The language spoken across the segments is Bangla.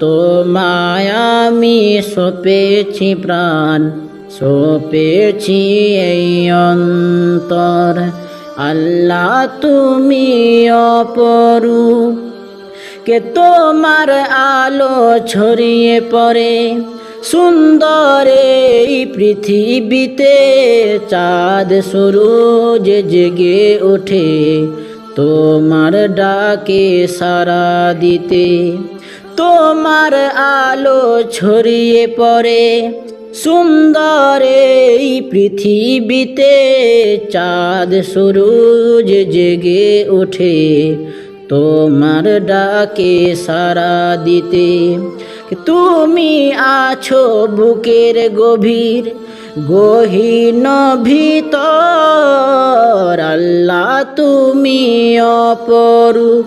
তোমায় আমি সপেছি প্রাণ, সপেছি এই অন্তর। আল্লাহ তুমি অপরূপ, কে তোমার আলো ছড়িয়ে পড়ে। সুন্দর এই পৃথিবীতে চাঁদ, সূরজ জেগে ওঠে, তোমার ডাকে সারা দিতে। তোমার আলো ছড়িয়ে পড়ে, সুন্দর এই পৃথিবীতে চাঁদ সূরজ জেগে ওঠে, তোমার ডাকে সারা দিতে। তুমি আছো বুকের গভীর, গহীন ভিতর, আল্লাহ তুমি অপরূপ।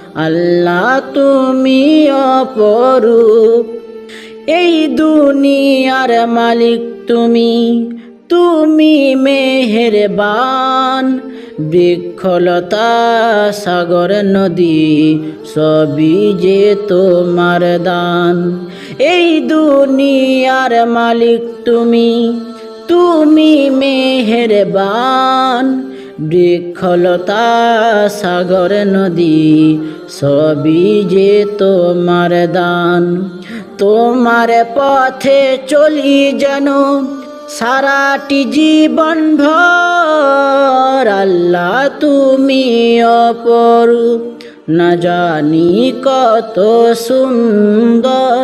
আল্লাহ তুমি অপরূপ। এই দুনিয়ার মালিক তুমি তুমি মেহেরবান। বৃক্ষলতা, সাগর, নদী, সবই যে তোমার দান। এই দুনিয়ার মালিক তুমি তুমি মেহেরবান। বৃক্ষলতা সাগর নদী, সবই যে তোমার দান। তোমার পথে চলি যেন সারাটি জীবন ভর। আল্লাহ তুমি অপরূপ, না জানি কত সুন্দর।